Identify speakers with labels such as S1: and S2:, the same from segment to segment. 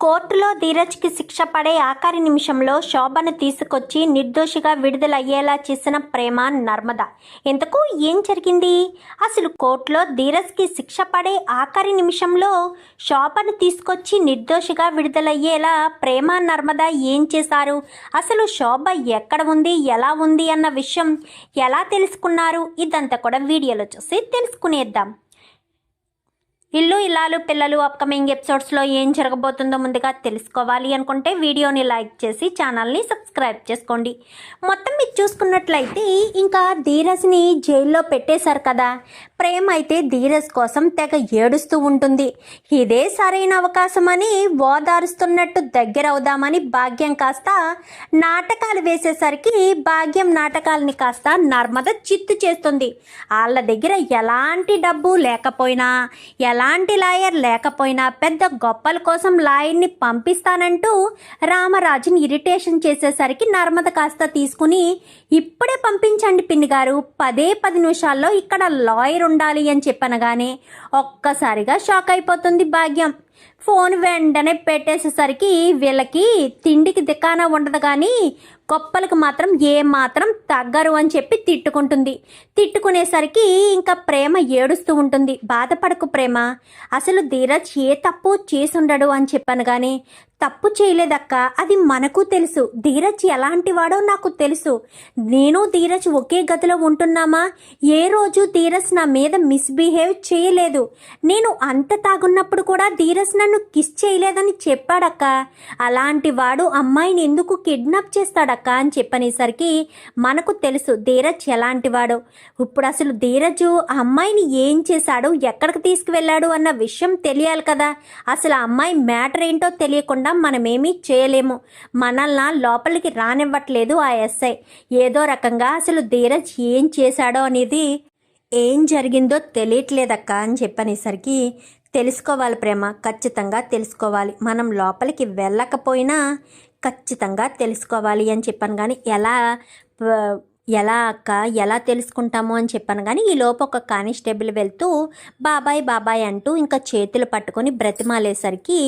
S1: కోర్టులో ధీరజ్కి శిక్ష పడే ఆఖరి నిమిషంలో శోభను తీసుకొచ్చి నిర్దోషిగా విడుదలయ్యేలా చేసిన ప్రేమ నర్మద. ఎందుకు ఏం జరిగింది? అసలు కోర్టులో ధీరజ్కి శిక్ష పడే ఆఖరి నిమిషంలో శోభను తీసుకొచ్చి నిర్దోషిగా విడుదలయ్యేలా ప్రేమ నర్మద ఏం చేశారు? అసలు శోభ ఎక్కడ ఉంది? ఎలా ఉంది? అన్న విషయం ఎలా తెలుసుకున్నారు? ఇదంతా కూడా వీడియోలో చూసి తెలుసుకునేద్దాం. ఇల్లు ఇల్లాలు పిల్లలు అప్కమింగ్ ఎపిసోడ్స్లో ఏం జరగబోతుందో ముందుగా తెలుసుకోవాలి అనుకుంటే వీడియోని లైక్ చేసి ఛానల్ని సబ్స్క్రైబ్ చేసుకోండి. మొత్తం మీరు చూసుకున్నట్లయితే ఇంకా ధీరజ్ని జైల్లో పెట్టేశారు కదా. ప్రేమ అయితే ధీరజ్ కోసం తెగ ఏడుస్తూ ఉంటుంది. ఇదే సరైన అవకాశం అని ఓదారుస్తున్నట్టు దగ్గర అవుదామని భాగ్యం కాస్త నాటకాలు వేసేసరికి భాగ్యం నాటకాలని కాస్త నర్మద చిత్తు చేస్తుంది. వాళ్ళ దగ్గర ఎలాంటి డబ్బు లేకపోయినా ఎలాంటి లాయర్ లేకపోయినా పెద్ద గొప్పల కోసం లాయర్ని పంపిస్తానంటూ రామరాజుని ఇరిటేషన్ చేసేసరికి నర్మద కాస్త తీసుకుని ఇప్పుడే పంపించండి పిన్ని గారు పదే పది నిమిషాల్లో ఇక్కడ లాయర్ ఉండాలి అని చెప్పనగానే ఒక్కసారిగా షాక్ అయిపోతుంది భాగ్యం. ఫోన్ వెంటనే పెట్టేసేసరికి వీళ్ళకి తిండికి దిక్కాన ఉండదు కానీ గొప్పలకు మాత్రం ఏమాత్రం మాత్రం తగ్గరు అని చెప్పి తిట్టుకుంటుంది. తిట్టుకునేసరికి ఇంకా ప్రేమ ఏడుస్తూ ఉంటుంది. బాధపడకు ప్రేమ. అసలు ధీరజ్ ఏ తప్పు చేసుండడు అని చెప్పాను కానీ తప్పు చేయలేదక్క. అది మనకు తెలుసు. ధీరజ్ ఎలాంటి వాడో నాకు తెలుసు. నేను ధీరజ్ ఒకే గదిలో ఉంటున్నామా? ఏ రోజు ధీరజ్ నా మీద మిస్బిహేవ్ చేయలేదు. నేను అంత తాగున్నప్పుడు కూడా ధీరజ్ నన్ను కిస్ చేయలేదని చెప్పాడక్క. అలాంటి వాడు అమ్మాయిని ఎందుకు కిడ్నాప్ చేస్తాడక్క అని చెప్పనేసరికి మనకు తెలుసు ధీరజ్ ఎలాంటి వాడు ఇప్పుడు అసలు ధీరజు ఆ అమ్మాయిని ఏం చేశాడు? ఎక్కడికి తీసుకువెళ్ళాడు? అన్న విషయం తెలియాలి కదా. అసలు ఆ అమ్మాయి మ్యాటర్ ఏంటో తెలియకుండా మనమేమీ చేయలేము. మనల్ని లోపలికి రానివ్వట్లేదు ఆ ఎస్ఐ. ఏదో రకంగా అసలు ధీరజ్ ఏం చేశాడో అనేది ఏం జరిగిందో తెలియట్లేదక్క అని చెప్పనేసరికి తెలుసుకోవాలి ప్రేమ ఖచ్చితంగా తెలుసుకోవాలి. మనం లోపలికి వెళ్ళకపోయినా ఖచ్చితంగా తెలుసుకోవాలి అని చెప్పాను. కానీ ఎలా ఎలా అక్క? ఎలా తెలుసుకుంటాము అని చెప్పాను కానీ ఈ లోపు ఒక కానిస్టేబుల్ వెళ్తూ బాబాయ్ బాబాయ్ అంటూ ఇంకా చేతులు పట్టుకొని బ్రతిమాలేసరికి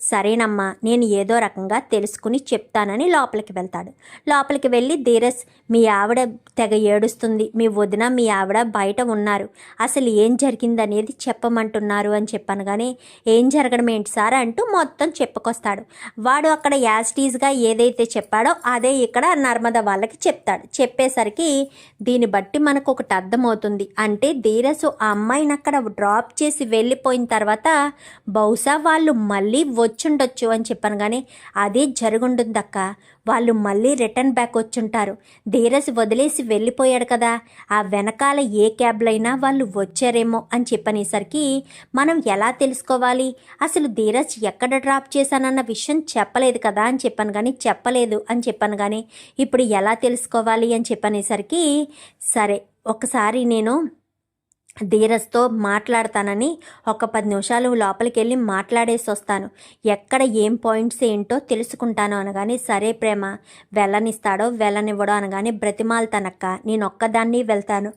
S1: సరేనమ్మా నేను ఏదో రకంగా తెలుసుకుని చెప్తానని లోపలికి వెళ్తాడు. లోపలికి వెళ్ళి ధీరస్ మీ ఆవిడ తెగ ఏడుస్తుంది. మీ వదిన మీ ఆవిడ బయట ఉన్నారు. అసలు ఏం జరిగిందనేది చెప్పమంటున్నారు అని చెప్పాను కానీ ఏం జరగడం ఏంటి సార్ అంటూ మొత్తం చెప్పుకొస్తాడు. వాడు అక్కడ యాస్టీస్గా ఏదైతే చెప్పాడో అదే ఇక్కడ నర్మద వాళ్ళకి చెప్తాడు. చెప్పేసరికి దీన్ని బట్టి మనకు ఒకటి అర్థమవుతుంది. అంటే ధీరసు ఆ అమ్మాయిని అక్కడ డ్రాప్ చేసి వెళ్ళిపోయిన తర్వాత బహుశా వాళ్ళు మళ్ళీ వచ్చుండొచ్చు అని చెప్పాను కానీ అదే జరుగుంటుందక్క వాళ్ళు మళ్ళీ రిటర్న్ బ్యాక్ వచ్చుంటారు. ధీరసు వదిలేసి వెళ్ళిపోయాడు కదా. ఆ వెనకాల ఏ క్యాబ్లైనా వాళ్ళు వచ్చారేమో అని చెప్పనేసరికి మనం ఎలా తెలుసుకోవాలి? అసలు ధీరజ్ ఎక్కడ డ్రాప్ చేశానన్న విషయం చెప్పలేదు కదా అని చెప్పాను కానీ చెప్పలేదు అని చెప్పాను కానీ ఇప్పుడు ఎలా తెలుసుకోవాలి అని అనేసరికి సరే ఒకసారి నేను ధీరస్తో మాట్లాడతానని ఒక పది నిమిషాలు లోపలికి వెళ్ళి మాట్లాడేసి వస్తాను ఎక్కడ ఏం పాయింట్స్ ఏంటో తెలుసుకుంటాను అనగానే సరే ప్రేమ వెళ్ళనిస్తాడో వెళ్ళనివ్వడో అనగానే బ్రతిమాలతానక్క నేను ఒక్కదాన్ని వెళ్తాను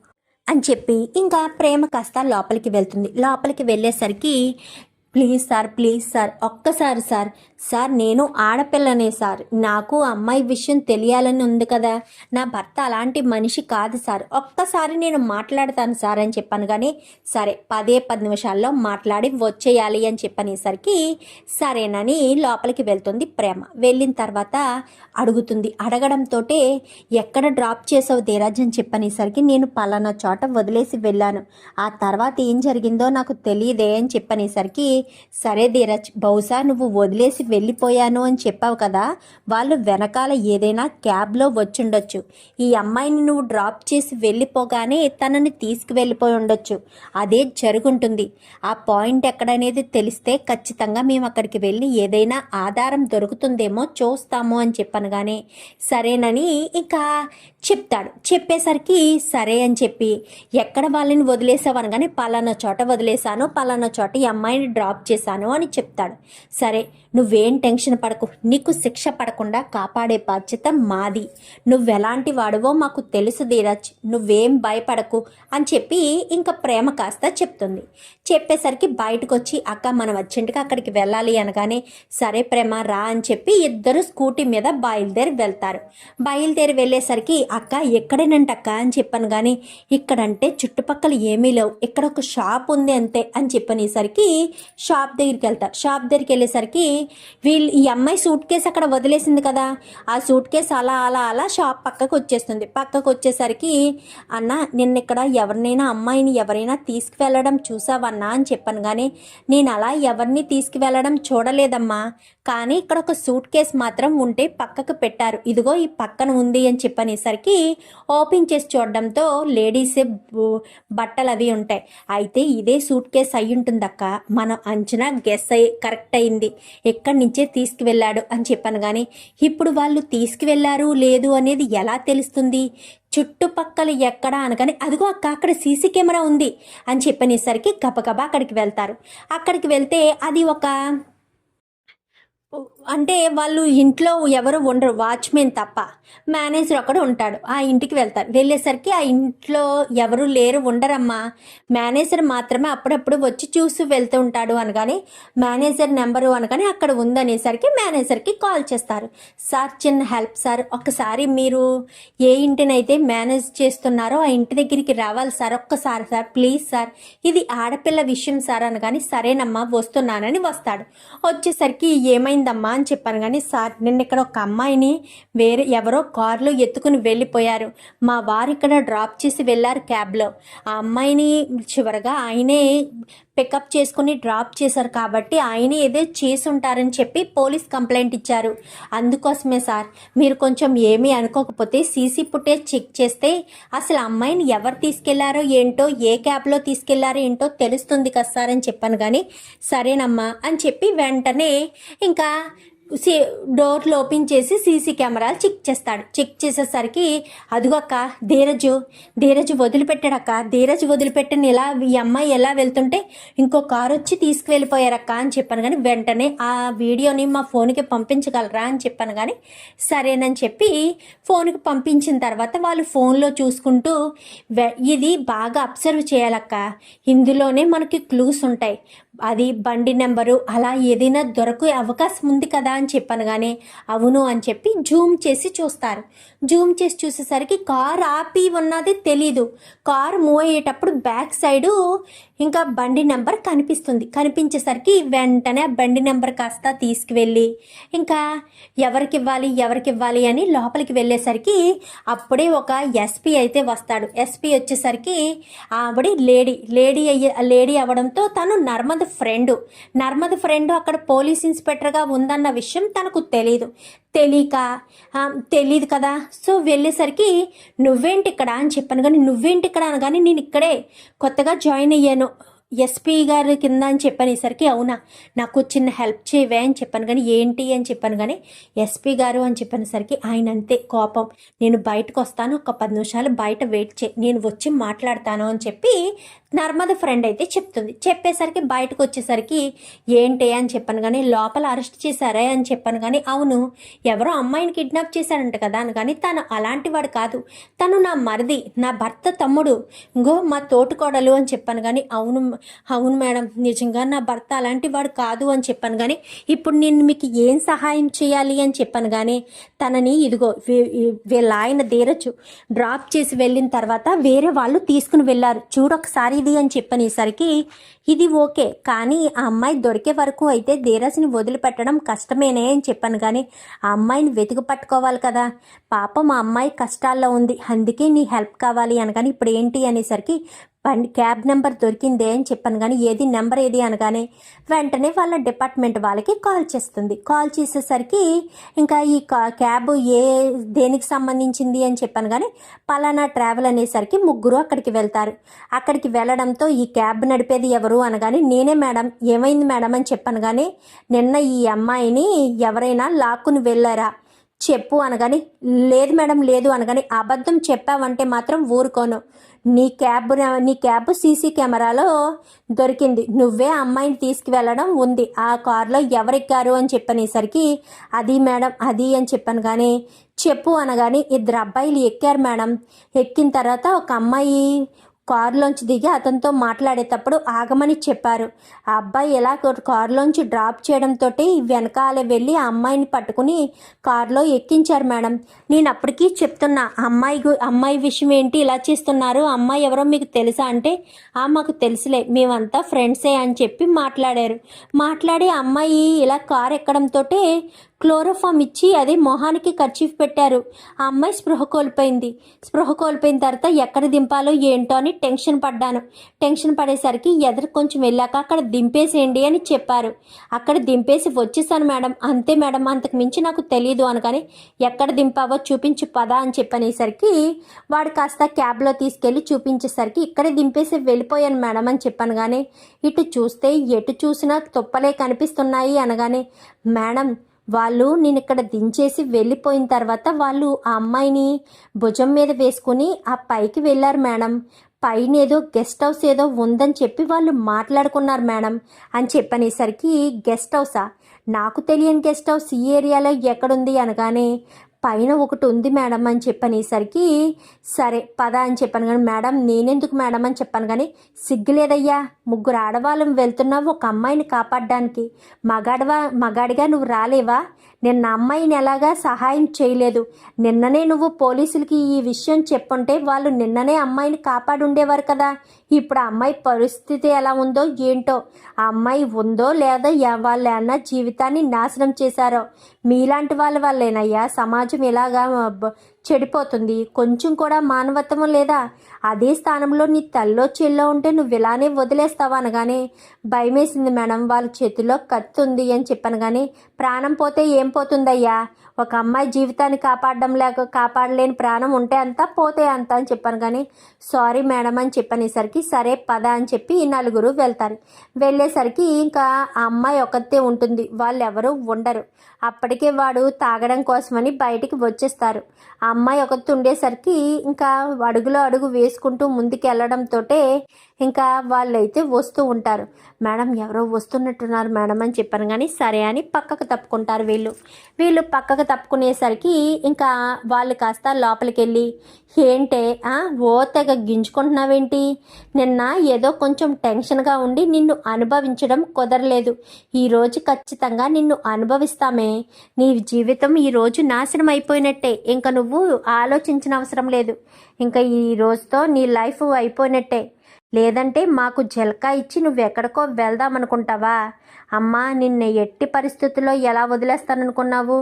S1: అని చెప్పి ఇంకా ప్రేమ కాస్త లోపలికి వెళ్తుంది. లోపలికి వెళ్ళేసరికి ప్లీజ్ సార్ ప్లీజ్ సార్ ఒక్కసారి సార్ సార్ నేను ఆడపిల్లనే సార్. నాకు అమ్మాయి విషయం తెలియాలని ఉంది కదా. నా భర్త అలాంటి మనిషి కాదు సార్. ఒక్కసారి నేను మాట్లాడతాను సార్ అని చెప్పాను కానీ సరే పదే పది నిమిషాల్లో మాట్లాడి వచ్చేయాలి అని చెప్పనేసరికి సరేనని లోపలికి వెళ్తుంది ప్రేమ. వెళ్ళిన తర్వాత అడుగుతుంది. అడగడంతో ఎక్కడ డ్రాప్ చేసావు ధీరాజ్ అని చెప్పనేసరికి నేను పలానా చోట వదిలేసి వెళ్ళాను. ఆ తర్వాత ఏం జరిగిందో నాకు తెలియదే అని చెప్పనేసరికి సరే ధీరాజ్ బహుశా నువ్వు వదిలేసి వెళ్ళిపోయాను అని చెప్పావు కదా వాళ్ళు వెనకాల ఏదైనా క్యాబ్లో వచ్చుండొచ్చు. ఈ అమ్మాయిని నువ్వు డ్రాప్ చేసి వెళ్ళిపోగానే తనని తీసుకువెళ్ళిపోయి ఉండొచ్చు. అదే జరుగుంటుంది. ఆ పాయింట్ ఎక్కడనేది తెలిస్తే ఖచ్చితంగా మేము అక్కడికి వెళ్ళి ఏదైనా ఆధారం దొరుకుతుందేమో చూస్తాము అని చెప్పాను కానీ సరేనని ఇంకా చెప్తాడు. చెప్పేసరికి సరే అని చెప్పి ఎక్కడ వాళ్ళని వదిలేసావు అనగానే పలానా చోట వదిలేశాను పలానా చోట ఈ అమ్మాయిని డ్రాప్ చేశాను అని చెప్తాడు. సరే నువ్వే టెన్షన్ పడకు. నీకు శిక్ష పడకుండా కాపాడే బాధ్యత మాది. నువ్వెలాంటి వాడువో మాకు తెలుసు ధీరజ్. నువ్వేం భయపడకు అని చెప్పి ఇంకా ప్రేమ కాస్త చెప్తుంది. చెప్పేసరికి బయటకు వచ్చి అక్క మనం అర్జెంటుగా అక్కడికి వెళ్ళాలి అనగానే సరే ప్రేమ రా అని చెప్పి ఇద్దరు స్కూటీ మీద బయలుదేరి వెళ్తారు. బయలుదేరి వెళ్ళేసరికి అక్క ఎక్కడేనంట అక్క అని చెప్పాను కానీ ఇక్కడంటే చుట్టుపక్కల ఏమీ లేవు. ఇక్కడ ఒక షాప్ ఉంది అంతే అని చెప్పనేసరికి షాప్ దగ్గరికి వెళ్తారు. షాప్ దగ్గరికి వెళ్ళేసరికి వీళ్ళు ఈ అమ్మాయి సూట్ కేసు అక్కడ వదిలేసింది కదా. ఆ సూట్ కేసు అలా అలా అలా షాప్ పక్కకు వచ్చేస్తుంది. పక్కకు వచ్చేసరికి అన్న నిన్న ఇక్కడ ఎవరినైనా అమ్మాయిని ఎవరైనా తీసుకువెళ్ళడం చూసావన్నా? అని చెప్పాను. కానీ నేను అలా ఎవరిని తీసుకువెళ్ళడం చూడలేదమ్మా. కానీ ఇక్కడ ఒక సూట్ కేసు మాత్రం ఉంటే పక్కకు పెట్టారు. ఇదిగో ఈ పక్కన ఉంది అని చెప్పనేసరికి ఓపెన్ చేసి చూడడంతో లేడీస్ బట్టలు అవి ఉంటాయి. అయితే ఇదే సూట్ కేసు అయి ఉంటుందక్క మనం అంచనా గెస్ అయ్యి కరెక్ట్ అయింది ఎక్కడ అక్కడి నుంచే తీసుకువెళ్ళాడు అని చెప్పాను కానీ ఇప్పుడు వాళ్ళు తీసుకువెళ్ళారు లేదు అనేది ఎలా తెలుస్తుంది? చుట్టుపక్కల ఎక్కడ అనగానే అదిగో అక్క అక్కడ సీసీ కెమెరా ఉంది అని చెప్పనేసరికి గబగబా అక్కడికి వెళ్తారు. అక్కడికి వెళ్తే అది ఒక అంటే వాళ్ళు ఇంట్లో ఎవరు ఉండరు వాచ్మెన్ తప్ప. మేనేజర్ ఒకడు ఉంటాడు ఆ ఇంటికి వెళ్తారు. వెళ్ళేసరికి ఆ ఇంట్లో ఎవరు లేరు ఉండరమ్మా. మేనేజర్ మాత్రమే అప్పుడప్పుడు వచ్చి చూసి వెళ్తూ ఉంటాడు అనగానే మేనేజర్ నెంబరు అనగానే అక్కడ ఉందనేసరికి మేనేజర్కి కాల్ చేస్తారు. సార్ చిన్న హెల్ప్ సార్ ఒకసారి మీరు ఏ ఇంటినైతే మేనేజ్ చేస్తున్నారో ఆ ఇంటి దగ్గరికి రావాలి సార్ ఒక్కసారి సార్ ప్లీజ్ సార్. ఇది ఆడపిల్ల విషయం సార్ అనగానే సరేనమ్మా వస్తున్నానని వస్తాడు. వచ్చేసరికి ఏమైంది ఏమైందమ్మా అని చెప్పాను. కానీ సార్ నిన్న ఇక్కడ ఒక అమ్మాయిని వేరే ఎవరో కారులో ఎత్తుకుని వెళ్ళిపోయారు. మా వారు ఇక్కడ డ్రాప్ చేసి వెళ్ళారు క్యాబ్లో. ఆ అమ్మాయిని చివరగా ఆయనే పికప్ చేసుకుని డ్రాప్ చేశారు కాబట్టి ఆయన ఏదో చేసి ఉంటారని చెప్పి పోలీస్ కంప్లైంట్ ఇచ్చారు. అందుకోసమే సార్ మీరు కొంచెం ఏమీ అనుకోకపోతే సీసీ ఫుటేజ్ చెక్ చేస్తే అసలు అమ్మాయిని ఎవరు తీసుకెళ్ళారో ఏంటో ఏ క్యాబ్లో తీసుకెళ్ళారో ఏంటో తెలుస్తుంది కదా సార్ అని చెప్పాను. కానీ సరేనమ్మా అని చెప్పి వెంటనే ఇంకా సీ డోర్లు ఓపెన్ చేసి సీసీ కెమెరాలు చెక్ చేస్తాడు. చెక్ చేసేసరికి అదిగోక్క ధీరజు ధీరజు వదిలిపెట్టాడక్క ధీరజు వదిలిపెట్టిన ఇలా ఈ అమ్మాయి ఎలా వెళ్తుంటే ఇంకో కారు వచ్చి తీసుకువెళ్ళిపోయారక్క అని చెప్పాను కానీ వెంటనే ఆ వీడియోని మా ఫోన్కి పంపించగలరా అని చెప్పాను కానీ సరేనని చెప్పి ఫోన్కి పంపించిన తర్వాత వాళ్ళు ఫోన్లో చూసుకుంటూ వె- ఇది బాగా అబ్జర్వ్ చేయాలక్క ఇందులోనే మనకి క్లూస్ ఉంటాయి. అది బండి నెంబరు అలా ఏదైనా దొరకే అవకాశం ఉంది కదా అని చెప్పాను కానీ అవును అని చెప్పి జూమ్ చేసి చూస్తారు. జూమ్ చేసి చూసేసరికి కార్ ఆపి ఉన్నది తెలీదు. కార్ మూవ్ అయ్యేటప్పుడు బ్యాక్ సైడు ఇంకా బండి నెంబర్ కనిపిస్తుంది. కనిపించేసరికి వెంటనే బండి నెంబర్ కాస్త తీసుకువెళ్ళి ఇంకా ఎవరికి ఇవ్వాలి ఎవరికి ఇవ్వాలి అని లోపలికి వెళ్ళేసరికి అప్పుడే ఒక ఎస్పీ అయితే వస్తాడు. ఎస్పీ వచ్చేసరికి ఆవిడ లేడీ లేడీ అయ్యే లేడీ అవ్వడంతో తను నర్మద ఫ్రెండ్. నర్మద్ ఫ్రెండ్ అక్కడ పోలీస్ ఇన్స్పెక్టర్గా ఉందన్న విషయం తనకు తెలియదు తెలియక తెలియదు కదా. సో వెళ్ళేసరికి నువ్వేంటి ఇక్కడ అని చెప్పాను. కానీ నువ్వేంటి ఇక్కడ అనగానే నేను ఇక్కడే కొత్తగా జాయిన్ అయ్యాను. ఎస్పీ గారు కింద అని చెప్పనేసరికి అవునా నాకు చిన్న హెల్ప్ చేయవే అని చెప్పాను కానీ ఏంటి అని చెప్పాను కానీ ఎస్పీ గారు అని చెప్పనేసరికి ఆయన అంతే కోపం. నేను బయటకు వస్తాను ఒక పది నిమిషాలు బయట వెయిట్ చే నేను వచ్చి మాట్లాడతాను అని చెప్పి నర్మద ఫ్రెండ్ అయితే చెప్తుంది. చెప్పేసరికి బయటకు వచ్చేసరికి ఏంటి అని చెప్పాను కానీ లోపల అరెస్ట్ చేశారే అని చెప్పాను కానీ అవును ఎవరో అమ్మాయిని కిడ్నాప్ చేశారంట కదా అని కానీ తను అలాంటి వాడు కాదు. తను నా మరిది నా భర్త తమ్ముడు ఇంకో మా తోటికోడలు అని చెప్పాను కానీ అవును అవును మేడం నిజంగా నా భర్త అలాంటి వాడు కాదు అని చెప్పాను కానీ ఇప్పుడు నేను మీకు ఏం సహాయం చేయాలి అని చెప్పాను కానీ తనని ఇదిగో వీళ్ళ ఆయన ధీరజు డ్రాప్ చేసి వెళ్ళిన తర్వాత వేరే వాళ్ళు తీసుకుని వెళ్ళారు. చూడొకసారి ఇది అని చెప్పనేసరికి ఇది ఓకే కానీ ఆ అమ్మాయి దొరికే వరకు అయితే ధీరజ్ని వదిలిపెట్టడం కష్టమేనే అని చెప్పాను కానీ ఆ అమ్మాయిని వెతికి పట్టుకోవాలి కదా. పాపం ఆ అమ్మాయి కష్టాల్లో ఉంది. అందుకే నీ హెల్ప్ కావాలి అనగాని ఇప్పుడు ఏంటి అనేసరికి బండి క్యాబ్ నెంబర్ దొరికిందే అని చెప్పాను కానీ ఏది నెంబర్ ఏది అనగానే వెంటనే వాళ్ళ డిపార్ట్మెంట్ వాళ్ళకి కాల్ చేస్తుంది. కాల్ చేసేసరికి ఇంకా ఈ కా- క్యాబ్ ఏ దేనికి సంబంధించింది అని చెప్పాను కానీ పలానా ట్రావెల్ అనేసరికి ముగ్గురు అక్కడికి వెళ్తారు. అక్కడికి వెళ్ళడంతో ఈ క్యాబ్ నడిపేది ఎవరు అనగానే నేనే మేడం ఏమైంది మేడం అని చెప్పాను కానీ నిన్న ఈ అమ్మాయిని ఎవరైనా లాక్కుని వెళ్ళారా? చెప్పు అనగాని లేదు మేడం లేదు అనగాని అబద్ధం చెప్పావంటే మాత్రం ఊరుకోను. నీ క్యాబ్ నీ క్యాబ్ సీసీ కెమెరాలో దొరికింది. నువ్వే అమ్మాయిని తీసుకువెళ్ళడం ఉంది. ఆ కారులో ఎవరెక్కారు అని చెప్పనేసరికి అది మేడం అది అని చెప్పాను కానీ చెప్పు అనగాని ఇద్దరు అబ్బాయిలు ఎక్కారు మేడం. ఎక్కిన తర్వాత ఒక అమ్మాయి కారులోంచి దిగి అతనితో మాట్లాడేటప్పుడు ఆగమని చెప్పారు. ఆ అబ్బాయి ఎలా కారులోంచి డ్రాప్ చేయడంతో వెనకాల వెళ్ళి ఆ అమ్మాయిని పట్టుకుని కారులో ఎక్కించారు మేడం. నేను అప్పటికీ చెప్తున్నా అమ్మాయి గు- అమ్మాయి విషయం ఏంటి ఇలా చేస్తున్నారు అమ్మాయి ఎవరో మీకు తెలుసా అంటే ఆ మాకు తెలుసులే మేమంతా ఫ్రెండ్సే అని చెప్పి మాట్లాడారు. మాట్లాడి అమ్మాయి ఇలా కారు ఎక్కడంతో క్లోరోఫామ్ ఇచ్చి అది మొహానికి ఖర్చీఫ్ పెట్టారు. ఆ అమ్మాయి స్పృహ కోల్పోయింది. స్పృహ కోల్పోయిన తర్వాత ఎక్కడ దింపాలో ఏంటో అని టెన్షన్ పడ్డాను. టెన్షన్ పడేసరికి ఎదురు కొంచెం వెళ్ళాక అక్కడ దింపేసేయండి అని చెప్పారు. అక్కడ దింపేసి వచ్చేసాను మేడం. అంతే మేడం అంతకు మించి నాకు తెలియదు అనగానే ఎక్కడ దింపావో చూపించు పదా అని చెప్పనేసరికి వాడు కాస్త క్యాబ్లో తీసుకెళ్ళి చూపించేసరికి ఇక్కడే దింపేసి వెళ్ళిపోయాను మేడం అని చెప్పాను కానీ ఇటు చూస్తే ఎటు చూసినా తుప్పలే కనిపిస్తున్నాయి అనగానే మేడం వాళ్ళు నేను ఇక్కడ దించేసి వెళ్ళిపోయిన తర్వాత వాళ్ళు ఆ అమ్మాయిని భుజం మీద వేసుకుని ఆ పైకి వెళ్ళారు మేడం. పైన ఏదో గెస్ట్ హౌస్ ఏదో ఉందని చెప్పి వాళ్ళు మాట్లాడుకున్నారు మేడం అని చెప్పనేసరికి గెస్ట్ హౌసా? నాకు తెలియని గెస్ట్ హౌస్ ఈ ఏరియాలో ఎక్కడుంది అనగానే పైన ఒకటి ఉంది మేడం అని చెప్పనేసరికి సరే పద అని చెప్పాను కానీ మేడం నేనెందుకు మేడం అని చెప్పాను కానీ సిగ్గులేదయ్యా. ముగ్గురు ఆడవాళ్ళం వెళ్తున్నావు ఒక అమ్మాయిని కాపాడడానికి. మగాడవా మగాడిగా నువ్వు రాలేవా? నిన్న అమ్మాయిని ఎలాగా సహాయం చేయలేదు. నిన్ననే నువ్వు పోలీసులకి ఈ విషయం చెప్పుంటే వాళ్ళు నిన్ననే అమ్మాయిని కాపాడు ఉండేవారు కదా. ఇప్పుడు ఆ అమ్మాయి పరిస్థితి ఎలా ఉందో ఏంటో ఆ అమ్మాయి ఉందో లేదా ఎ- జీవితాన్ని నాశనం చేశారో. మీలాంటి వాళ్ళ వల్లేనయ్యా సమాజం ఇలాగా చెడిపోతుంది. కొంచెం కూడా మానవత్వం లేదా? అదే స్థానంలో నీ తల్లో చెల్లో ఉంటే నువ్వు ఇలానే వదిలేస్తావా అనగానే భయమేసింది మేడం వాళ్ళ చేతిలో కత్తి ఉంది అని చెప్పాను కానీ ప్రాణం పోతే ఏం పోతుందయ్యా? ఒక అమ్మాయి జీవితాన్ని కాపాడడం లేక కాపాడలేని ప్రాణం ఉంటే అంత పోతే అంత అని చెప్పాను. కానీ సారీ మేడం అని చెప్పనేసరికి సరే పద అని చెప్పి ఈ నలుగురు వెళ్తారు. వెళ్ళేసరికి ఇంకా ఆ అమ్మాయి ఒకతే ఉంటుంది. వాళ్ళు ఎవరు ఉండరు. అప్పటికే వాడు తాగడం కోసమని బయటికి వచ్చేస్తారు. ఆ అమ్మాయి ఒకటి ఉండేసరికి ఇంకా అడుగులో అడుగు వేసుకుంటూ ముందుకు ఇంకా వాళ్ళైతే వస్తూ ఉంటారు. మేడం ఎవరో వస్తున్నట్టున్నారు మేడం అని చెప్పాను కానీ సరే అని పక్కకు తప్పుకుంటారు వీళ్ళు. వీళ్ళు పక్కకు తప్పుకునేసరికి ఇంకా వాళ్ళు కాస్త లోపలికి వెళ్ళి ఏంటే ఓ తెగ గింజుకుంటున్నావేంటి? నిన్న ఏదో కొంచెం టెన్షన్గా ఉండి నిన్ను అనుభవించడం కుదరలేదు. ఈరోజు ఖచ్చితంగా నిన్ను అనుభవిస్తామే. నీ జీవితం ఈరోజు నాశనం అయిపోయినట్టే. ఇంకా నువ్వు ఆలోచించిన అవసరం లేదు. ఇంకా ఈ రోజుతో నీ లైఫ్ అయిపోయినట్టే. లేదంటే మాకు జలకా ఇచ్చి నువ్వు ఎక్కడికో వెళ్దామనుకుంటావా? అమ్మా నిన్ను ఎట్టి పరిస్థితుల్లో ఎలా వదిలేస్తాననుకున్నావు?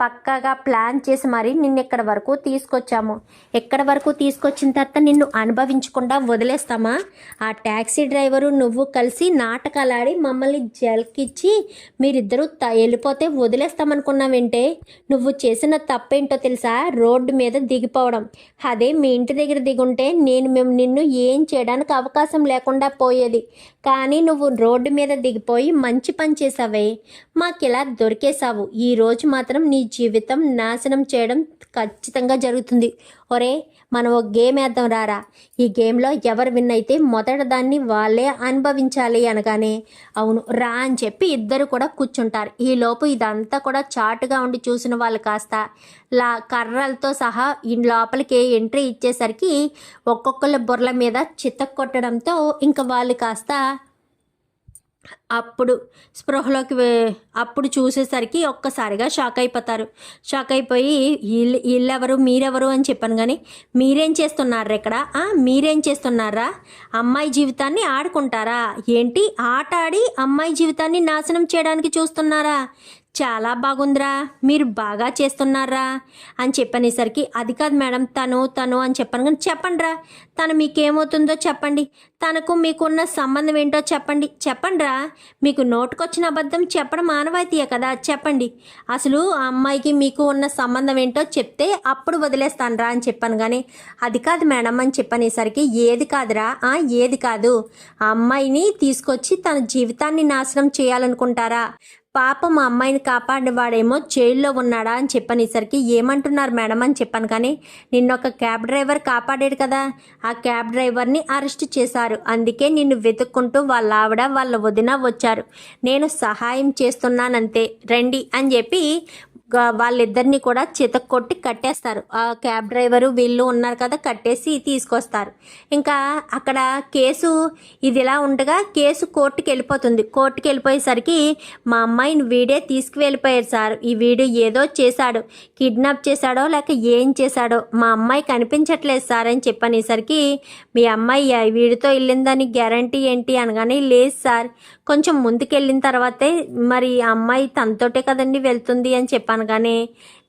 S1: పక్కాగా ప్లాన్ చేసి మరి నిన్ను ఇక్కడ వరకు తీసుకొచ్చాము. ఎక్కడ వరకు తీసుకొచ్చిన తర్వాత నిన్ను అనుభవించకుండా వదిలేస్తామా? ఆ ట్యాక్సీ డ్రైవరు నువ్వు కలిసి నాటకాలాడి మమ్మల్ని జలకిచ్చి మీరిద్దరూ త వెళ్ళిపోతే వదిలేస్తామనుకున్నావేంటే? నువ్వు చేసిన తప్పేంటో తెలుసా? రోడ్డు మీద దిగిపోవడం. అదే మీ ఇంటి దగ్గర దిగుంటే నేను మేము నిన్ను ఏం చేయడానికి అవకాశం లేకుండా పోయేది. కానీ నువ్వు రోడ్డు మీద దిగిపోయి మంచి పని చేసావే. మాకిలా దొరికేశావు. ఈరోజు మాత్రం నీ జీవితం నాశనం చేయడం ఖచ్చితంగా జరుగుతుంది. ఒరే మనం ఒక గేమ్ వేద్దాం రారా. ఈ గేమ్లో ఎవరు విన్ అయితే మొదట దాన్ని వాళ్ళే అనుభవించాలి అనగానే అవును రా అని చెప్పి ఇద్దరు కూడా కూర్చుంటారు. ఈ లోపు ఇదంతా కూడా చాటుగా ఉండి చూసిన వాళ్ళు కాస్త లా కర్రలతో సహా ఈ లోపలికి ఎంట్రీ ఇచ్చేసరికి ఒక్కొక్కళ్ళ బుర్రల మీద చిత్త కొట్టడంతో ఇంకా వాళ్ళు కాస్త అప్పుడు స్పృహలోకి అప్పుడు చూసేసరికి ఒక్కసారిగా షాక్ అయిపోతారు. షాక్ అయిపోయి వీళ్ళు వీళ్ళెవరు మీరెవరు? అని చెప్పాను కానీ మీరేం చేస్తున్నారా ఇక్కడ? మీరేం చేస్తున్నారా అమ్మాయి జీవితాన్ని ఆడుకుంటారా? ఏంటి ఆట ఆడి అమ్మాయి జీవితాన్ని నాశనం చేయడానికి చూస్తున్నారా? చాలా బాగుందిరా. మీరు బాగా చేస్తున్నారా? అని చెప్పనేసరికి అది కాదు మేడం తను తను అని చెప్పాను కానీ చెప్పండిరా. తను మీకేమవుతుందో చెప్పండి. తనకు మీకున్న సంబంధం ఏంటో చెప్పండి. చెప్పండిరా. మీకు నోటుకొచ్చిన అబద్ధం చెప్పడం మానవాయితీయే కదా. చెప్పండి. అసలు ఆ అమ్మాయికి మీకు ఉన్న సంబంధం ఏంటో చెప్తే అప్పుడు వదిలేస్తానురా అని చెప్పాను కానీ అది కాదు మేడం అని చెప్పనేసరికి ఏది కాదురా. ఏది కాదు. ఆ అమ్మాయిని తీసుకొచ్చి తన జీవితాన్ని నాశనం చేయాలనుకుంటారా? పాప మా అమ్మాయిని కాపాడేవాడేమో జైల్లో ఉన్నాడా అని చెప్పనేసరికి ఏమంటున్నారు మేడం అని చెప్పాను కానీ నిన్న ఒక క్యాబ్ డ్రైవర్ కాపాడాడు కదా. ఆ క్యాబ్ డ్రైవర్ని అరెస్ట్ చేశారు. అందుకే నిన్ను వెతుక్కుంటూ వాళ్ళ ఆవిడ వాళ్ళ వదిన వచ్చారు. నేను సహాయం చేస్తున్నానంతే. రండి అని చెప్పి వాళ్ళిద్దరిని కూడా చితక్కొట్టి కట్టేస్తారు. ఆ క్యాబ్ డ్రైవరు వీళ్ళు ఉన్నారు కదా కట్టేసి తీసుకొస్తారు. ఇంకా అక్కడ కేసు ఇది ఇలా ఉండగా కేసు కోర్టుకి వెళ్ళిపోతుంది. కోర్టుకి వెళ్ళిపోయేసరికి మా అమ్మాయిని వీడే తీసుకువెళ్ళిపోయారు సార్. ఈ వీడు ఏదో చేశాడు. కిడ్నాప్ చేశాడో లేక ఏం చేశాడో మా అమ్మాయి కనిపించట్లేదు సార్ అని చెప్పనేసరికి మీ అమ్మాయి వీడితో వెళ్ళిందని గ్యారంటీ ఏంటి అనగానే లేదు సార్. కొంచెం ముందుకెళ్ళిన తర్వాతే మరి అమ్మాయి తనతోటే కదండి వెళ్తుంది అని చెప్పాను కానీ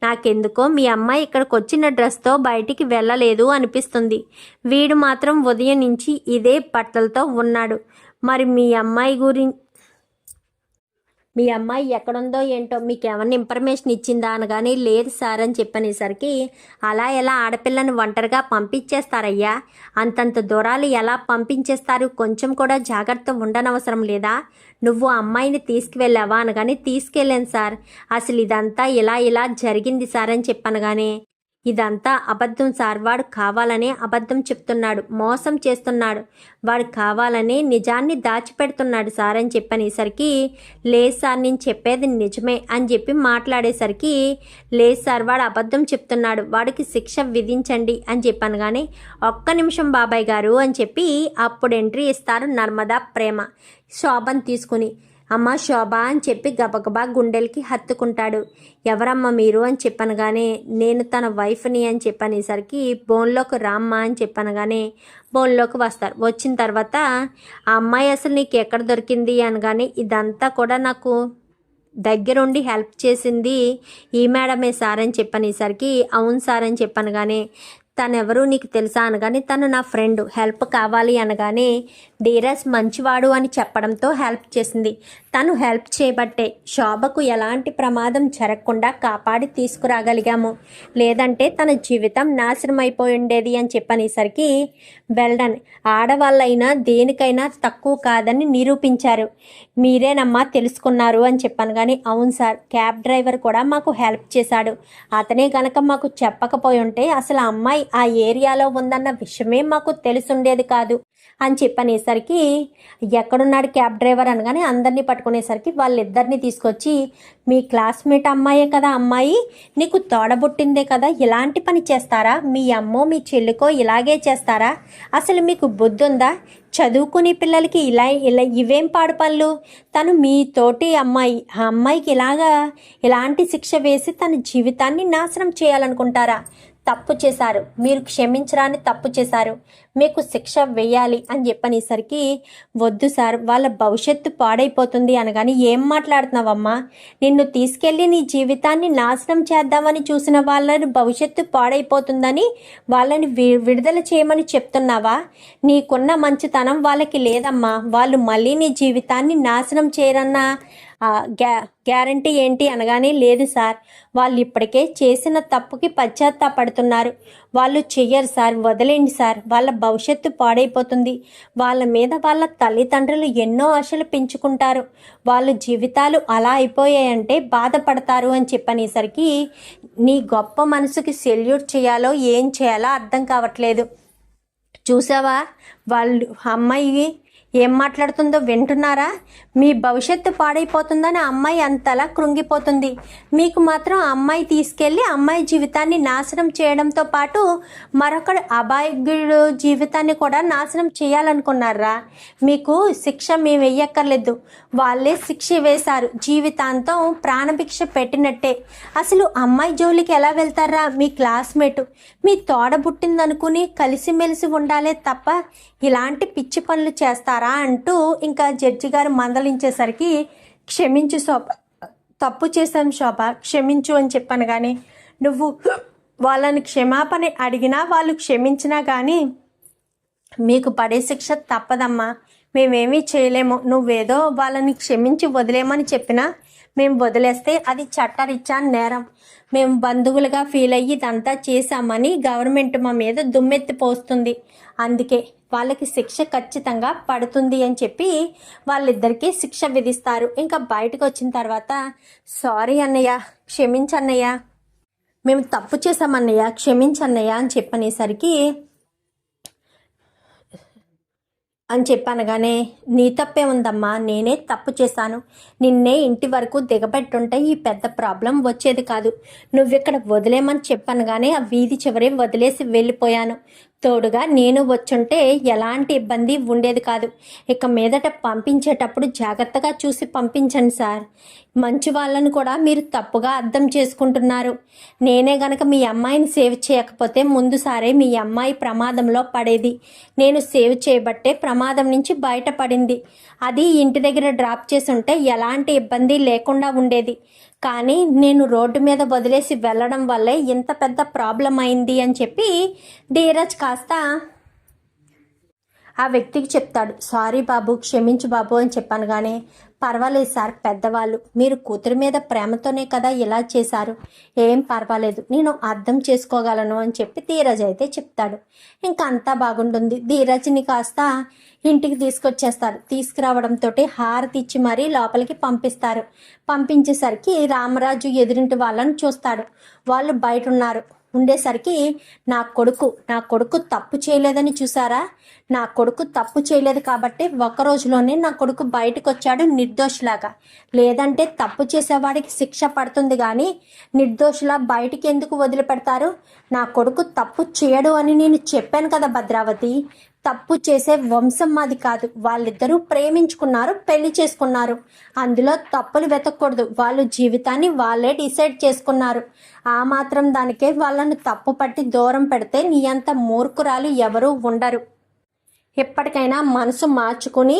S1: నాకెందుకో మీ అమ్మాయి ఇక్కడికి వచ్చిన డ్రెస్తో బయటికి వెళ్ళలేదు అనిపిస్తుంది. వీడు మాత్రం ఉదయం నుంచి ఇదే బట్టలతో ఉన్నాడు. మరి మీ అమ్మాయి గురి మీ అమ్మాయి ఎక్కడుందో ఏంటో మీకు ఏమన్నా ఇన్ఫర్మేషన్ ఇచ్చిందా అనగానే లేదు సార్ అని చెప్పనేసరికి అలా ఎలా ఆడపిల్లని ఒంటరిగా పంపించేస్తారయ్యా? అంతంత దూరాలు ఎలా పంపించేస్తారు? కొంచెం కూడా జాగ్రత్త ఉండనవసరం లేదా? నువ్వు అమ్మాయిని తీసుకువెళ్ళావా? అనగానే తీసుకెళ్ళాను సార్. అసలు ఇదంతా ఇలా ఇలా జరిగింది సార్ అని చెప్పనగానే ఇదంతా అబద్ధం సార్. వాడు కావాలనే అబద్ధం చెప్తున్నాడు. మోసం చేస్తున్నాడు. వాడు కావాలనే నిజాన్ని దాచిపెడుతున్నాడు సార్ అని చెప్పనేసరికి లేదు సార్ నేను చెప్పేది నిజమే అని చెప్పి మాట్లాడేసరికి లేదు సార్ వాడు అబద్ధం చెప్తున్నాడు. వాడికి శిక్ష విధించండి అని చెప్పాను కానీ ఒక్క నిమిషం బాబాయ్ గారు అని చెప్పి అప్పుడు ఎంట్రీ ఇస్తారు నర్మదా ప్రేమ. శోభను తీసుకుని అమ్మ శోభ అని చెప్పి గబగబా గుండెలకి హత్తుకుంటాడు. ఎవరమ్మ మీరు అని చెప్పనగానే నేను తన వైఫ్ని అని చెప్పనేసరికి బోన్లోకి రామ్మ అని చెప్పనగానే బోన్లోకి వస్తారు. వచ్చిన తర్వాత ఆ అమ్మాయి అసలు నీకు ఎక్కడ దొరికింది? అనగానే ఇదంతా కూడా నాకు దగ్గరుండి హెల్ప్ చేసింది ఈ మేడమే సార్ అని చెప్పనేసరికి అవును సార్ అని చెప్పనగానే తనెవరు నీకు తెలుసా అనగానే తను నా ఫ్రెండ్ హెల్ప్ కావాలి అనగానే ధీరజ్ మంచివాడు అని చెప్పడంతో హెల్ప్ చేసింది. తను హెల్ప్ చేయబట్టే శోభకు ఎలాంటి ప్రమాదం జరగకుండా కాపాడి తీసుకురాగలిగాము. లేదంటే తన జీవితం నాశనం అయిపోయి ఉండేది అని చెప్పనేసరికి వెల్డన్ ఆడవాళ్ళైనా దేనికైనా తక్కువ కాదని నిరూపించారు. మీరేనమ్మా తెలుసుకున్నారు అని చెప్పాను కానీ అవును సార్ క్యాబ్ డ్రైవర్ కూడా మాకు హెల్ప్ చేశాడు. అతనే గనక మాకు చెప్పకపోయి ఉంటే అసలు అమ్మాయి ఆ ఏరియాలో ఉందన్న విషయమే మాకు తెలుసుండేది కాదు అని చెప్పనేసరికి ఎక్కడున్నాడు క్యాబ్ డ్రైవర్? అనగానే అందరినీ పట్టుకునేసరికి వాళ్ళిద్దరిని తీసుకొచ్చి మీ క్లాస్మేట్ అమ్మాయే కదా అమ్మాయి నీకు తోడబుట్టిందే కదా ఇలాంటి పని చేస్తారా? మీ అమ్మో మీ చెల్లికో ఇలాగే చేస్తారా? అసలు మీకు బుద్ధి ఉందా చదువుకునే పిల్లలకి ఇలా ఇలా ఇవేం పాడు పనులు తను మీ తోటి అమ్మాయి ఆ అమ్మాయికి ఇలాగా ఇలాంటి శిక్ష వేసి తన జీవితాన్ని నాశనం చేయాలనుకుంటారా? తప్పు చేశారు. మీరు క్షమించరాని తప్పు చేశారు. మీకు శిక్ష వేయాలి అని చెప్పనేసరికి వద్దు సార్ వాళ్ళ భవిష్యత్తు పాడైపోతుంది అనగాని ఏం మాట్లాడుతున్నావమ్మా? నిన్ను తీసుకెళ్ళి నీ జీవితాన్ని నాశనం చేద్దామని చూసిన వాళ్ళని భవిష్యత్తు పాడైపోతుందని వాళ్ళని వి- విడుదల చేయమని చెప్తున్నావా? నీకున్న మంచితనం వాళ్ళకి లేదమ్మా. వాళ్ళు మళ్ళీ నీ జీవితాన్ని నాశనం చేయరన్న గ్యా గ్యారంటీ ఏంటి అనగానే లేదు సార్. వాళ్ళు ఇప్పటికే చేసిన తప్పుకి పశ్చాత్తాపడుతున్నారు. వాళ్ళు చెయ్యరు సార్ వదిలేండి సార్. వాళ్ళ భవిష్యత్తు పాడైపోతుంది. వాళ్ళ మీద వాళ్ళ తల్లిదండ్రులు ఎన్నో ఆశలు పెంచుకుంటారు. వాళ్ళ జీవితాలు అలా అయిపోయాయంటే బాధపడతారు అని చెప్పనేసరికి నీ గొప్ప మనసుకి సెల్యూట్ చేయాలో ఏం చేయాలో అర్థం కావట్లేదు. చూసావా? వాళ్ళు అమ్మాయి ఏం మాట్లాడుతుందో వింటున్నారా? మీ భవిష్యత్తు పాడైపోతుందని అమ్మాయి అంతలా కృంగిపోతుంది. మీకు మాత్రం అమ్మాయి తీసుకెళ్ళి అమ్మాయి జీవితాన్ని నాశనం చేయడంతో పాటు మరొకడు అబాయకుడు జీవితాన్ని కూడా నాశనం చేయాలనుకున్నారా? మీకు శిక్ష మేము వెయ్యక్కర్లేదు. వాళ్ళే శిక్ష వేశారు. జీవితాంతం ప్రాణభిక్ష పెట్టినట్టే. అసలు అమ్మాయి జోలికి ఎలా వెళ్తారా? మీ క్లాస్మేట్. మీ తోడబుట్టిందనుకుని కలిసిమెలిసి ఉండాలే తప్ప ఇలాంటి పిచ్చి పనులు చేస్తారా? అంటూ ఇంకా జడ్జి గారు మందలించేసరికి క్షమించు శోభ తప్పు చేశాను శోభ క్షమించు అని చెప్పాను కానీ నువ్వు వాళ్ళని క్షమాపణ అడిగినా వాళ్ళు క్షమించినా కానీ మీకు పడే శిక్ష తప్పదమ్మా. మేమేమీ చేయలేము. నువ్వేదో వాళ్ళని క్షమించి వదిలేమని చెప్పినా మేము వదిలేస్తే అది చట్టరిచ్చా నేరం. మేము బంధువులుగా ఫీల్ అయ్యి ఇదంతా చేశామని గవర్నమెంట్ మా మీద దుమ్మెత్తి పోస్తుంది. అందుకే వాళ్ళకి శిక్ష ఖచ్చితంగా పడుతుంది అని చెప్పి వాళ్ళిద్దరికీ శిక్ష విధిస్తారు. ఇంకా బయటకు వచ్చిన తర్వాత సారీ అన్నయ్య క్షమించన్నయ్య మేము తప్పు చేసామన్నయ్య క్షమించన్నయ్య అని చెప్పనేసరికి అని చెప్పనగానే నీ తప్పే ఉందమ్మా నేనే తప్పు చేశాను. నిన్నే ఇంటి వరకు దిగబెట్టుంటే ఈ పెద్ద ప్రాబ్లం వచ్చేది కాదు. నువ్విక్కడ వదిలేమని చెప్పనగానే ఆ వీధి చివరి వదిలేసి వెళ్ళిపోయాను. తోడుగా నేను వచ్చుంటే ఎలాంటి ఇబ్బంది ఉండేది కాదు. ఇక మీదట పంపించేటప్పుడు జాగ్రత్తగా చూసి పంపించండి సార్. మంచి వాళ్ళను కూడా మీరు తప్పుగా అర్థం చేసుకుంటున్నారు. నేనే గనక మీ అమ్మాయిని సేవ్ చేయకపోతే ముందుసారే మీ అమ్మాయి ప్రమాదంలో పడేది. నేను సేవ్ చేయబట్టే ప్రమాదం నుంచి బయటపడింది. అది ఇంటి దగ్గర డ్రాప్ చేసి ఉంటే ఎలాంటి ఇబ్బంది లేకుండా ఉండేది. కానీ నేను రోడ్డు మీద వదిలేసి వెళ్ళడం వల్లే ఇంత పెద్ద ప్రాబ్లం అయింది అని చెప్పి ధీరజ్ కాస్త ఆ వ్యక్తికి చెప్తాడు సారీ బాబు క్షమించు బాబు అని చెప్పాను కానీ పర్వాలేదు సార్ పెద్దవాళ్ళు మీరు కూతురు మీద ప్రేమతోనే కదా ఇలా చేశారు ఏం పర్వాలేదు నేను అర్థం చేసుకోగలను అని చెప్పి ధీరజ్ అయితే చెప్తాడు. ఇంకా అంతా బాగుంటుంది. ధీరజ్ని కాస్త ఇంటికి తీసుకొచ్చేస్తారు. తీసుకురావడంతో హారతి ఇచ్చి మరీ లోపలికి పంపిస్తారు. పంపించేసరికి రామరాజు ఎదురింటి వాళ్ళని చూస్తాడు. వాళ్ళు బయట ఉన్నారు. ఉండేసరికి నా కొడుకు నా కొడుకు తప్పు చేయలేదని చూసారా? నా కొడుకు తప్పు చేయలేదు కాబట్టి ఒక రోజులోనే నా కొడుకు బయటకు వచ్చాడు నిర్దోషులాగా. లేదంటే తప్పు చేసేవాడికి శిక్ష పడుతుంది కానీ నిర్దోషులా బయటికి ఎందుకు వదిలిపెడతారు? నా కొడుకు తప్పు చేయడు అని నేను చెప్పాను కదా భద్రావతి. తప్పు చేసే వంశం మాది కాదు. వాళ్ళిద్దరూ ప్రేమించుకున్నారు పెళ్ళి చేసుకున్నారు. అందులో తప్పులు వెతకూడదు. వాళ్ళు జీవితాన్ని వాళ్ళే డిసైడ్ చేసుకున్నారు. ఆ మాత్రం దానికే వాళ్ళను తప్పు పట్టి దూరం పెడితే నీ అంత మూర్ఖురాలు ఎవరూ ఉండరు. ఎప్పటికైనా మనసు మార్చుకుని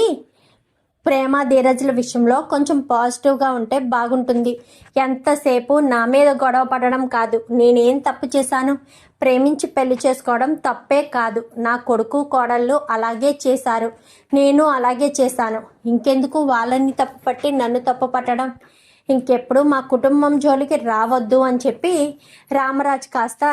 S1: ప్రేమ ధీరజుల విషయంలో కొంచెం పాజిటివ్గా ఉంటే బాగుంటుంది. ఎంతసేపు నా మీద గొడవ పడడం కాదు. నేనేం తప్పు చేశాను? ప్రేమించి పెళ్ళి చేసుకోవడం తప్పే కాదు. నా కొడుకు కోడళ్ళు అలాగే చేశారు. నేను అలాగే చేశాను. ఇంకెందుకు వాళ్ళని తప్పు పట్టి నన్ను తప్పు పట్టడం ఇంకెప్పుడు మా కుటుంబం జోలికి రావద్దు అని చెప్పి రామరాజు కాస్త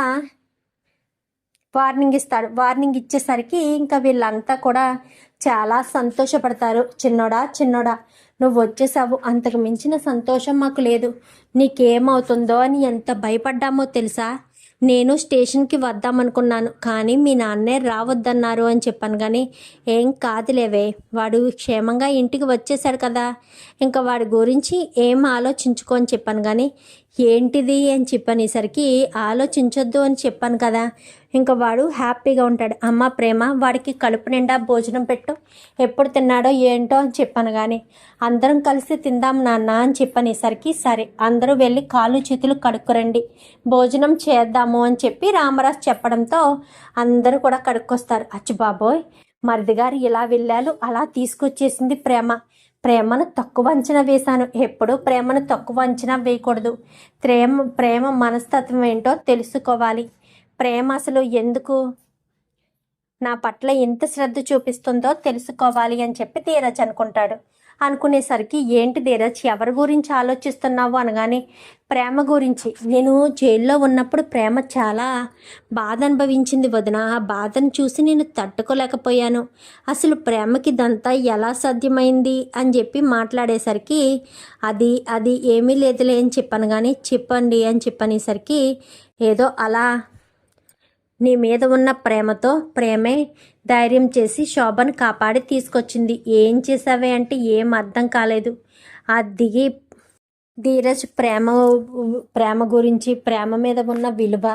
S1: వార్నింగ్ ఇస్తాడు. వార్నింగ్ ఇచ్చేసరికి ఇంకా వీళ్ళంతా కూడా చాలా సంతోషపడతారు. చిన్నోడా చిన్నోడా నువ్వు వచ్చేసావు. అంతకు మించిన సంతోషం మాకు లేదు. నీకేమవుతుందో అని ఎంత భయపడ్డామో తెలుసా? నేను స్టేషన్కి వద్దామనుకున్నాను కానీ మీ నాన్నే రావద్దన్నారు అని చెప్పాను కానీ ఏం కాదులేవే. వాడు క్షేమంగా ఇంటికి వచ్చేసాడు కదా. ఇంకా వాడి గురించి ఏం ఆలోచించుకో అని చెప్పాను కానీ ఏంటిది అని చెప్పనేసరికి ఆలోచించొద్దు అని చెప్పాను కదా. ఇంకా వాడు హ్యాపీగా ఉంటాడు. అమ్మ ప్రేమ వాడికి కడుపు నిండా భోజనం పెట్టు. ఎప్పుడు తిన్నాడో ఏంటో అని చెప్పాను కానీ అందరం కలిసి తిందాం నాన్న అని చెప్పనేసరికి సరే అందరూ వెళ్ళి కాళ్ళు చేతులు కడుక్కురండి. భోజనం చేద్దాము అని చెప్పి రామరాజు చెప్పడంతో అందరూ కూడా కడుక్కొస్తారు. అచ్చి బాబోయ్ మరిది గారు ఇలా వెళ్ళారు. అలా తీసుకొచ్చేసింది ప్రేమ. ప్రేమను తక్కువ అంచనా వేశాను. ఎప్పుడు ప్రేమను తక్కువ అంచనా వేయకూడదు. ప్రేమ ప్రేమ మనస్తత్వం ఏంటో తెలుసుకోవాలి. ప్రేమ అసలు ఎందుకు? నా పట్ల ఎంత శ్రద్ధ చూపిస్తుందో తెలుసుకోవాలి అని చెప్పి ధీరజ్ అనుకుంటాడు. అనుకునేసరికి ఏంటి ధీరజ్ ఎవరి గురించి ఆలోచిస్తున్నావు అనగానే ప్రేమ గురించి. నేను జైల్లో ఉన్నప్పుడు ప్రేమ చాలా బాధ అనుభవించింది వదిన. ఆ బాధను చూసి నేను తట్టుకోలేకపోయాను. అసలు ప్రేమకి ఇదంతా ఎలా సాధ్యమైంది? అని చెప్పి మాట్లాడేసరికి అది అది ఏమీ లేదులే అని చెప్పాను కానీ చెప్పండి అని చెప్పనేసరికి ఏదో అలా నీ మీద ఉన్న ప్రేమతో ప్రేమే ధైర్యం చేసి శోభను కాపాడి తీసుకొచ్చింది. ఏం చేసావే అంటే ఏం అర్థం కాలేదు. ఆ దిగి ధీరజ్ ప్రేమ ప్రేమ గురించి ప్రేమ మీద ఉన్న విలువ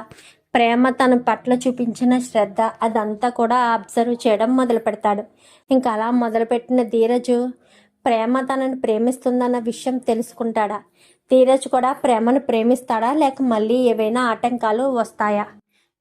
S1: ప్రేమ తన పట్ల చూపించిన శ్రద్ధ అదంతా కూడా అబ్జర్వ్ చేయడం మొదలు పెడతాడు. ఇంకా అలా మొదలుపెట్టిన ధీరజు ప్రేమ తనను ప్రేమిస్తుందన్న విషయం తెలుసుకుంటాడా? ధీరజ్ కూడా ప్రేమను ప్రేమిస్తాడా? లేక మళ్ళీ ఏవైనా ఆటంకాలు వస్తాయా?